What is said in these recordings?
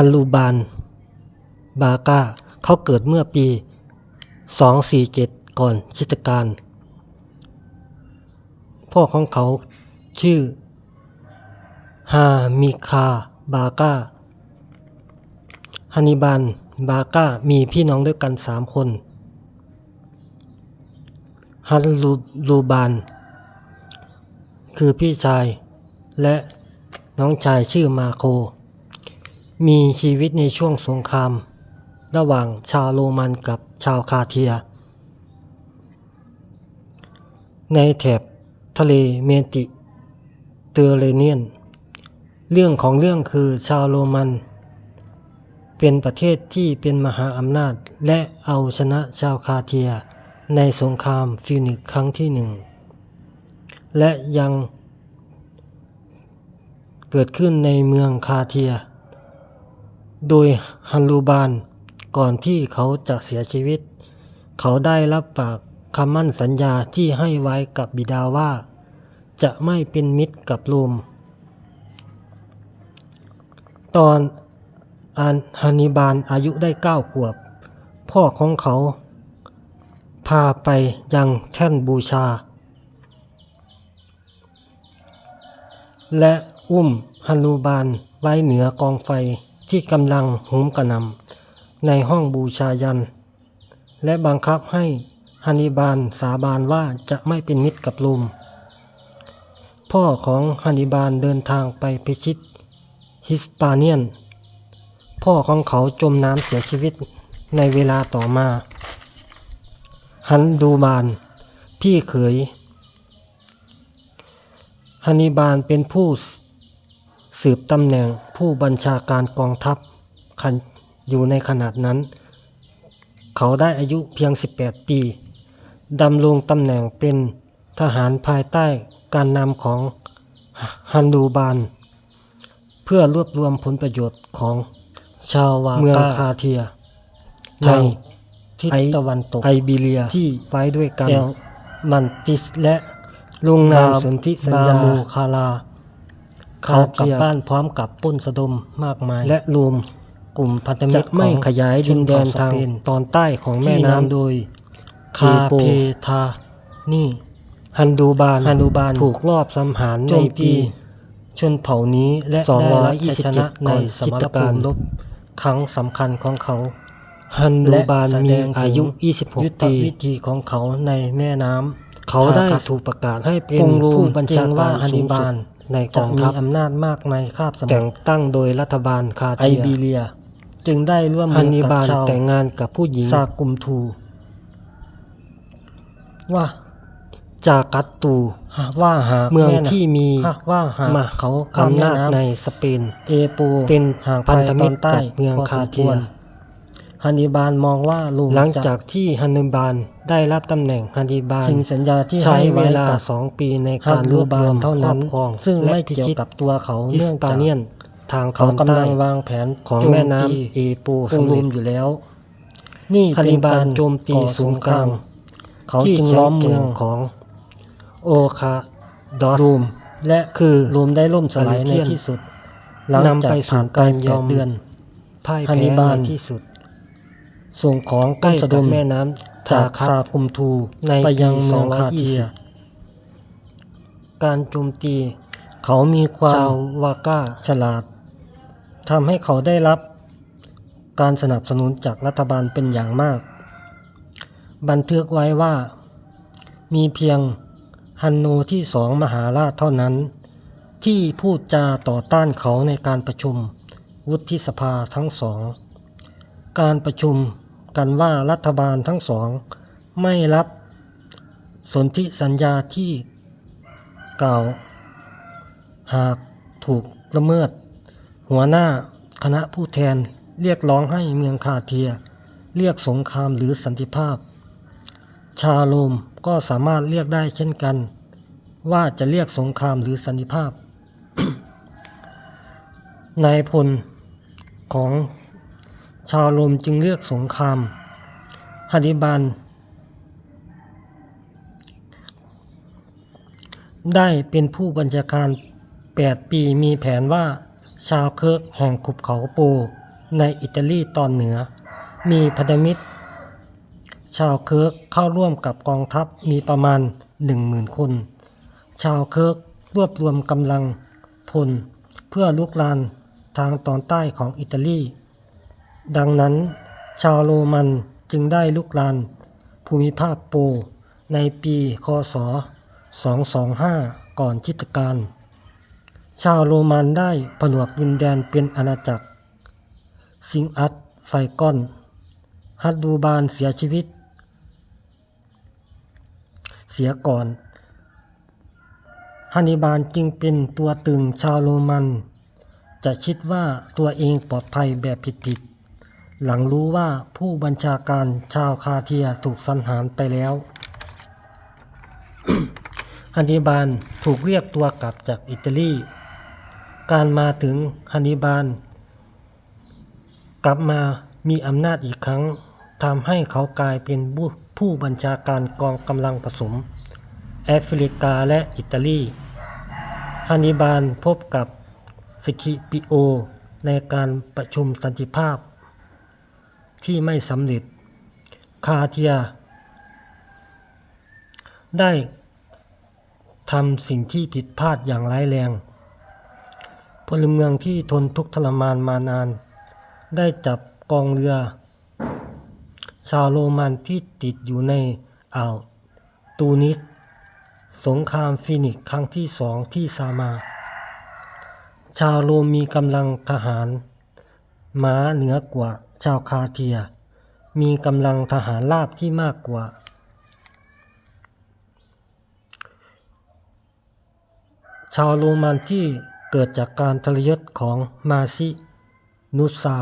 ฮันลูบานบากาเขาเกิดเมื่อปี 247 ก่อนคิตกาลพ่อของเขาชื่อ ฮามิคาบากาฮันนิบาลบากามีพี่น้องด้วยกันสามคนฮันลูลูบานคือพี่ชาย และน้องชายชื่อมาโค มีชีวิตในช่วงสงคราม ระหว่างชาวโรมันกับชาวคาเทีย ในแถบทะเลเมติเตอร์เรเนียน เรื่องของเรื่องคือชาวโรมัน เป็นประเทศที่เป็นมหาอำนาจและเอาชนะชาวคาเทียในสงครามฟิวนิกครั้งที่หนึ่ง และยังเกิดขึ้นในเมืองคาเทีย โดยฮันลูบาน ก่อนที่เขาจะเสียชีวิต เขาได้รับปากคำมั่นสัญญาที่ให้ไว้กับบิดาว่า จะไม่เป็นมิตรกับโรมตอนอันฮันิบาลอายุได้เก้าขวบ พ่อของเขา พาไปยังแท่นบูชา และอุ้มฮันนูบานไว้เหนือกองไฟ ที่กำลังหุมกระนำในห้องบูชายัน และบังคับให้ฮันนิบาลสาบานว่าจะไม่เป็นมิตรกับลุม พ่อของฮันนิบาลเดินทางไปพิชิตฮิสปาเนียน พ่อของเขาจมน้ำเสียชีวิตในเวลาต่อมา ฮันดูบาน พี่เขยฮันนิบาลเป็นผู้ สืบตำแหน่งผู้บัญชาการกองทัพคันอยู่ในขนาดนั้น เขาได้อายุเพียง 18 ปีดำรงตำแหน่งเป็นทหารภายใต้การนำของฮันดูบาน เพื่อรวบรวมผลประโยชน์ของชาววาเมืองคาเทียในทิศตะวันตกไอบีเรียที่ไว้ด้วยกันมันติสและลงนามสนธิสัญญามูคาลา เขากลับบ้านพร้อมกับปุ้นสะดมมากมาย และรวมกลุ่มพันธมิตรไม่ขยายดินแดนทางตอนใต้ของแม่น้ำโดยคาเพทานี่ฮันดูบานฮันดูบานถูกลอบสังหารในปีชนเผ่านี้และ227ในสมรการลบครั้งสำคัญของเขา ฮันดูบานมีอายุ 26 ปีวิธีของเขาในแม่น้ำ เขาได้ถูกประกาศให้เป็นผู้บัญชาการฮันนิบาล ในกองทัพมีอำนาจมากในคาบสมุทรแต่งตั้งโดยรัฐบาลคาเทียไอบีเรีย จึงได้ร่วมมือกับชาวแต่งงานกับผู้หญิงซากุมทูว่าจากกัตตูว่าหาเมืองที่มีว่าหามาเขาอำนาจในสเปน เอโปเป็นพันธมิตรกับเมืองคาเทีย ฮันนิบาลมองว่าลุงหลังจากที่ฮันนิบาลได้รับตำแหน่งฮันนิบาลชิงสัญญาที่ใช้เวลาสองปีในการรวบรวมเท่านั้นซึ่งไม่เกี่ยวกับตัวเขาเนื่องจากเนียนทางเขากำลังวางแผนของแม่น้ำเอโปซึ่งรวมอยู่แล้ว นี่เป็นการโจมตีศูนย์กลางเขาจึงล้อมเมืองของโอคาดอรูมและคือรูมได้ล่มสลายในที่สุดหลังจากผ่านการยอมเดือนพ่ายแพ้ในที่สุด ส่งของใกล้สะดมแม่น้ำจากซาคุมทูในไปยังเมืองคาเทีย การโจมตี เขามีความชาววาก้าฉลาดทำให้เขาได้รับการสนับสนุนจากรัฐบาลเป็นอย่างมาก บันทึกไว้ว่า มีเพียงฮันโนที่สองมหาราชเท่านั้น ที่พูดจาต่อต้านเขาในการประชุม วุฒิสภาทั้งสอง การประชุม กันว่ารัฐบาลทั้งสอง ไม่รับสนธิสัญญาที่กล่าว หากถูกละเมิด หัวหน้าคณะผู้แทนเรียกร้องให้เมืองคาเทีย เรียกสงครามหรือสันติภาพ ชาโลมก็สามารถเรียกได้เช่นกัน ว่าจะเรียกสงครามหรือสันติภาพนายพลของ ชาวโรมจึงเรียกสงครามฮันนิบาลได้เป็นผู้บัญชาการ 8 ปีมีแผนว่าชาวเคิร์กแห่งขุบเขาโปในอิตาลีตอนเหนือ มีพันธมิตร ชาวเคิร์กเข้าร่วมกับกองทัพมีประมาณ 10,000 คน ชาวเคิร์กรวบรวมกำลังพล เพื่อลุกลานทางตอนใต้ของอิตาลี ดังนั้น ชาวโรมันจึงได้ลุกลานภูมิภาคโปในปีคศ 225 ก่อนคริตกาลชาวโรมันได้ผนวกดินแดนเป็นอาณาจักร ซิงอัตไฟกอน ฮัดดูบานเสียชีวิต เสียก่อนฮันนิบาลจึงเป็นตัวตึงชาวโรมัน จะคิดว่าตัวเองปลอดภัยแบบผิด หลังรู้ว่าผู้บัญชาการชาวคาเทียถูกสังหารไปแล้วฮันนิบาลถูกเรียกตัวกลับจากอิตาลี การมาถึงฮันนิบาล กลับมามีอำนาจอีกครั้งทำให้เขากลายเป็นผู้บัญชาการกองกำลังผสม แอฟริกาและอิตาลีฮันนิบาลพบกับสคิปิโอ ในการประชุมสันติภาพ ที่ไม่สำเร็จ คาเทีย ได้ทำสิ่งที่ผิดพลาดอย่างร้ายแรง พลเมืองที่ทนทุกข์ทรมานมานาน ได้จับกองเรือ ชาวโรมันที่ติดอยู่ในอ่าวตูนิส สงครามฟินิกครั้งที่สองที่ซามา ชาวโรมมีกำลังทหาร ม้าเหนือกว่า ชาวคาเทีย มีกำลังทหารราบที่มากกว่า ชาวโรมันที่เกิดจากการทรยศของมาซินุสา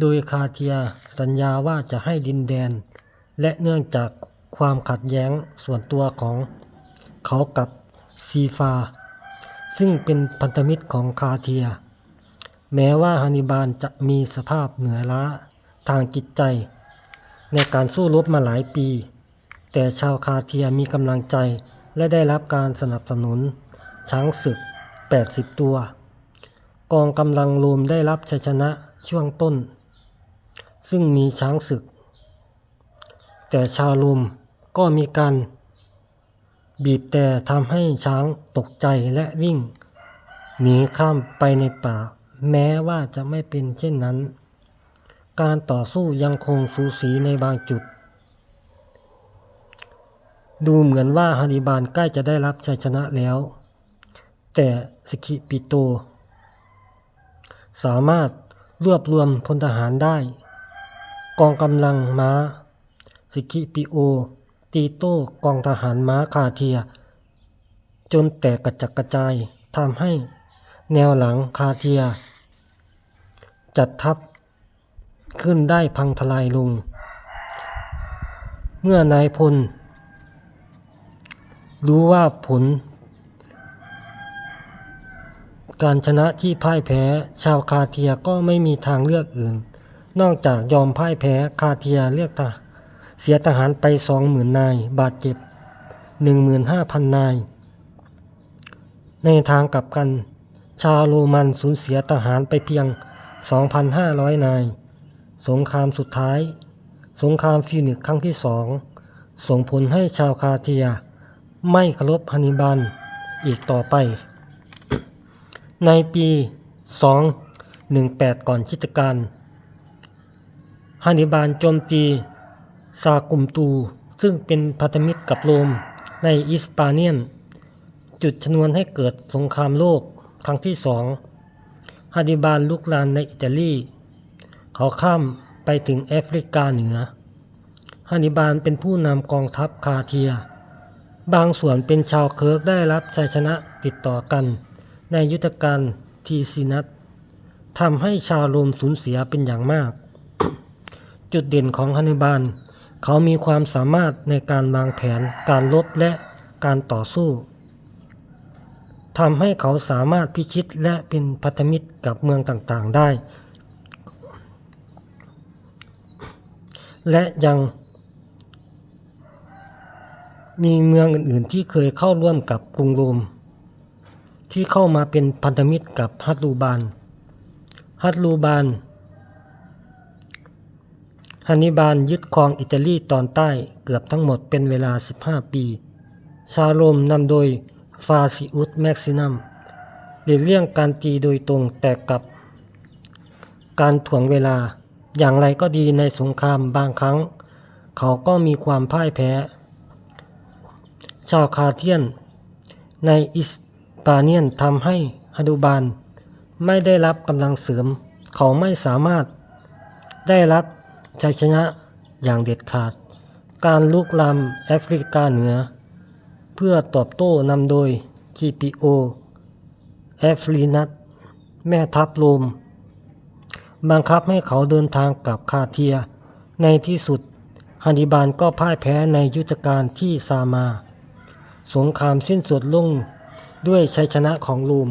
โดยคาเทียสัญญาว่าจะให้ดินแดน และเนื่องจากความขัดแย้งส่วนตัวของเขากับซีฟา ซึ่งเป็นพันธมิตรของคาเทีย แม้ว่าฮันนิบาลจะมีสภาพเหนื่อยล้าทางจิตใจ ในการสู้รบมาหลายปี แต่ชาวคาเทียมีกำลังใจและได้รับการสนับสนุน ช้างศึก 80 ตัว กองกำลังโรมได้รับชัยชนะช่วงต้น ซึ่งมีช้างศึก แต่ชาวโรมก็มีการบีบแต่ทำให้ช้างตกใจและวิ่ง หนีข้ามไปในป่า แม้ว่าจะไม่เป็นเช่นนั้น การต่อสู้ยังคงสูสีในบางจุด ดูเหมือนว่าฮันนิบาลใกล้จะได้รับชัยชนะแล้ว แต่สกิปิโต สามารถรวบรวมพลทหารได้ กองกำลังม้าสกิปิโอ ตีโต้กองทหารม้าคาเทีย จนแตกกระจัดกระจายทำให้แนวหลังคาเทีย จัดทัพขึ้นได้พังทลายลงเมื่อนายพล รู้ว่าผล การชนะที่พ่ายแพ้ชาวคาเทียก็ไม่มีทางเลือกอื่น นอกจากยอมพ่ายแพ้คาเทียเรียกทหาเสียทหารไปสองหมื่นนาย บาดเจ็บหนึ่งหมื่นห้าพันนาย ในทางกลับกัน ชาวโรมันสูญเสียทหารไปเพียง 2,500 นาย สงครามสุดท้าย สงครามฟินิกครั้งที่สอง ส่งผลให้ชาวคาเทีย ไม่เคารพฮันนิบาลอีกต่อไป ในปี 218 ก่อนคิตกาลฮันนิบาลโจมตีซากุมตู ซึ่งเป็นพันธมิตรกับโรมในอิสปาเนียน จุดชนวนให้เกิดสงครามโลกครั้งที่สอง ฮันนิบาลลุกลานในอิตาลี เขาข้ามไปถึงแอฟริกาเหนือฮันนิบาลเป็นผู้นำกองทัพคาเทีย บางส่วนเป็นชาวเคิร์กได้รับชัยชนะติดต่อกัน ในยุทธการทีซินัตทำให้ชาวโรมสูญเสียเป็นอย่างมาก จุดเด่นของฮันนิบาล เขามีความสามารถในการวางแผนการลบและการต่อสู้ ทำให้เขาสามารถพิชิตและเป็นพันธมิตรกับเมืองต่างๆได้ และยังมีเมืองอื่นๆที่เคยเข้าร่วมกับกรุงโรม ที่เข้ามาเป็นพันธมิตรกับฮัตลูบานฮัตลูบานฮันนิบาลยึดครองอิตาลีตอนใต้เกือบทั้งหมดเป็นเวลา 15 ปี ชาโรมนำโดย ฟาซิอุสแม็กซินัมหลีกเลี่ยงการตีโดยตรงแต่กับ การถ่วงเวลา อย่างไรก็ดีในสงครามบางครั้ง เขาก็มีความพ่ายแพ้ ชาวคาเทียน ในอิสปาเนียนทำให้ฮัดูบานไม่ได้รับกำลังเสริม เขาไม่สามารถได้รับชัยชนะอย่างเด็ดขาด การลุกลามแอฟริกาเหนือ เพื่อตอบโต้นำโดย GPO แอฟรีนัตแม่ทัพโรมบังคับให้เขาเดินทางกลับคาเทีย ในที่สุดฮันดิบาลก็พ่ายแพ้ในยุทธการที่ซามา สงครามสิ้นสุดลงด้วยชัยชนะของโรม